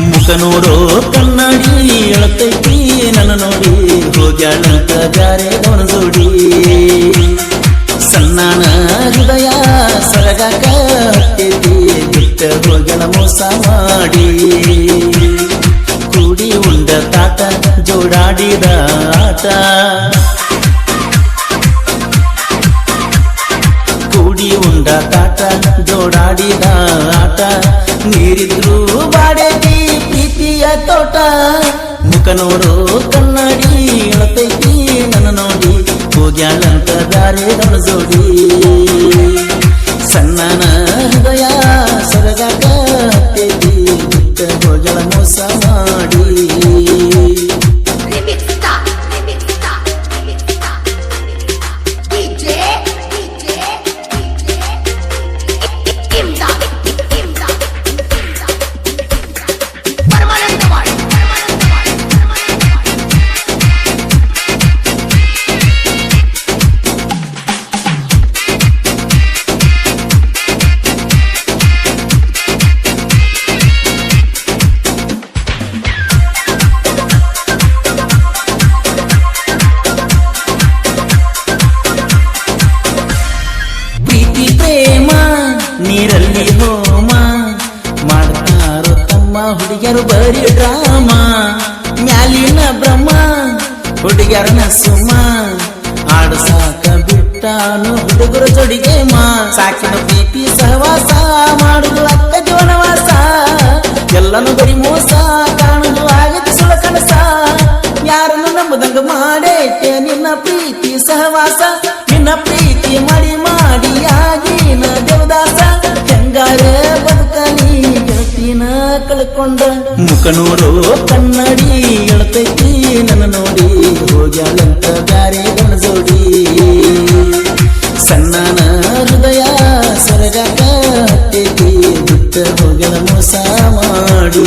ಮುಖ ನೋಡೋ ಕನ್ನಡಿ ಎಳತೈತಿ ನನ್ನ ನೋಡಿ ಹೋಗ್ಯಾಳಂತ ಬ್ಯಾರೆ ಗಮನ ಸನ್ನಾನ ಹೃದಯ ಸರಗಾಕ ಹತ್ತೈತಿ, ಬಿಟ್ಟ ಹೋಗ್ಯಾಳ ಮೋಸ ಮಾಡಿ. ಕೂಡಿ ಉಂಡ ತಾತ ಜೋಡಾಡಿದ ಆಟ. ನೋಡು ಕನ್ನಡಿ ಅಳತೈತಿ ನನ್ನ ನೋಡಿ. ಹೋಗ್ಯಾಳಂತ ದಾರಿ ನನ್ನ ಜೋಡಿ. ಸಣ್ಣನ ಹೃದಯ ಸರಗಾಕ ಹತ್ತೈತಿ ಹೋಗ್ಯಾಳ ಮೋಸ ಮಾಡಿ. ಹುಡುಗಿಯರನ ಸುಮ ಆಡಸಾಕ ಬಿಟ್ಟಾನು ಹುಡುಗರು ಜೋಡಿಗೆ ಮಾ. ಸಾಕಿನ ಪ್ರೀತಿ ಸಹವಾಸ ಮಾಡುದು ಅಕ್ಕ ಜೀವನವಾಸ. ಎಲ್ಲನು ಬರಿ ಮೋಸ, ಕಾಣುದು ಆಗತ್ತೆ ಸುಳ ಕನಸ. ಯಾರನ್ನು ನಂಬದಂಗ ಮಾಡೇಟೆ ನಿನ್ನ ಪ್ರೀತಿ ಸಹವಾಸ. ನಿನ್ನ ಪ್ರೀತಿ ಮಾಡಿ ಮಾಡಿ ಆಗಿನ ದೇವದಾಸ. ಹೆಂಗಾರ ಬದುಕನಿ ಗೆಳತಿನ ಕಳ್ಕೊಂಡ. ಮುಖ ನೋಡು ಕನ್ನಡಿ ಎಳತೈತಿ ನನ್ನ ನೋಡಿ ಹೋಗ್ಯಾಳಂತ ಬ್ಯಾರೆ ಗಣ ಜೋಡಿ. ಸಣ್ಣನ ಹೃದಯ ಸರಗಾಕ ಹತ್ತೈತಿ, ಬಿಟ್ಟ ಹೋಗ್ಯಾಳ ಮೋಸ ಮಾಡಿ.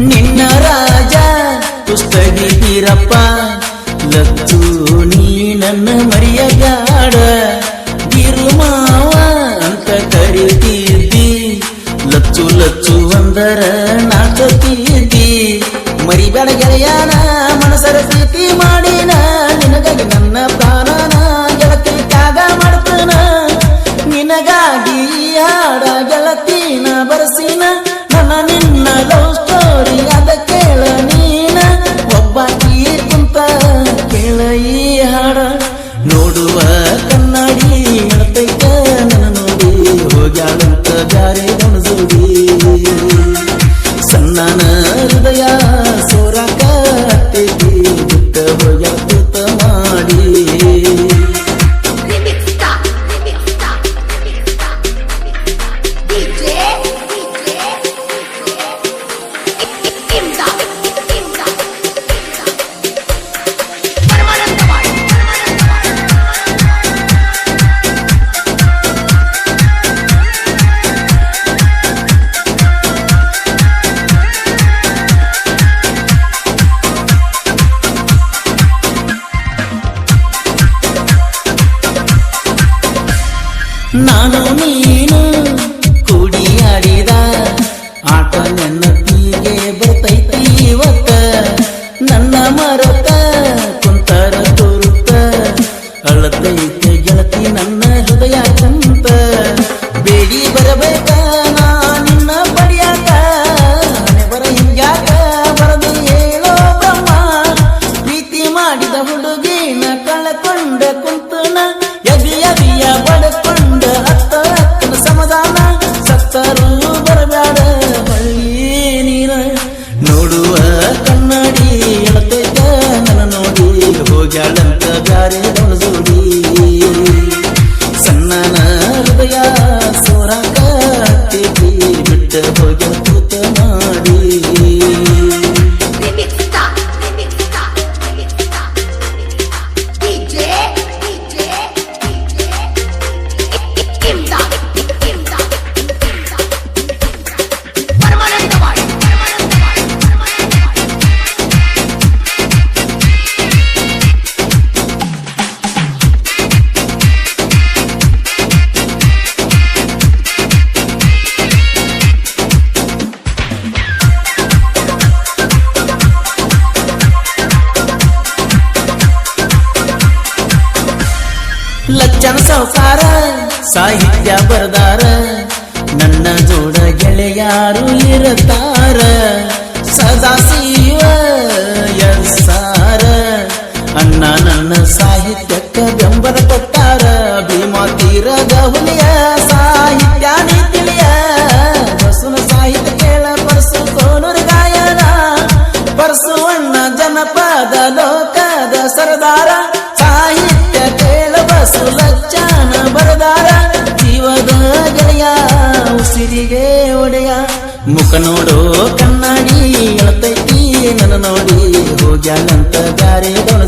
ನಿನ್ನ ರಾಜ ಪುಸ್ತಗಿ ಬೀರಪ್ಪ ಲಚ್ಚು ನೀ ನನ್ನ ಮರಿಯಗಾಡ ಗಿರುಮಾವ ಅಂತ ಕರಿತಿದ್ದಿ ಲಚ್ಚು ಲಚ್ಚು ಅಂದರ ನಾಚತಿದ್ದಿ ಮರಿಬೇಡ ಗೆಳೆಯನ, ಮನಸರ ಪ್ರೀತಿ ಮಾಡಿನ, ನಿನಗಾಗಿ ನನ್ನ ಪ್ರಾಣನ ಗೆಳತಿ ತ್ಯಾಗ ಮಾಡ್ತಾನ. ನಿನಗಾಗಿ ಹಾಡಾಗ ಹಾಡ ಸಣ್ಣನ ಹೃದಯ ನೆನಪಿಗೆ ಬರ್ತೈತಿ ಇವತ್ತ? ನನ್ನ ಮರತ ಲಚ್ಚನ ಸಂಸಾರ ಸಾಹಿತ್ಯ ಬರದಾರ. ನನ್ನ ಜೋಡ ಗೆಳೆಯಾರು ಇರತಾರ. ಸದ ಹೌದಾ ಗೆಳೆಯ ಉಸಿರಿಗೆ ಒಡೆಯ. ಮುಖ ನೋಡೋ ಕನ್ನಡಿ ಅಳತೈತಿ ನನ್ನ ನೋಡಿ ಹೋಗ್ಯಾನಂತ ಬ್ಯಾರೆ ದೊಣ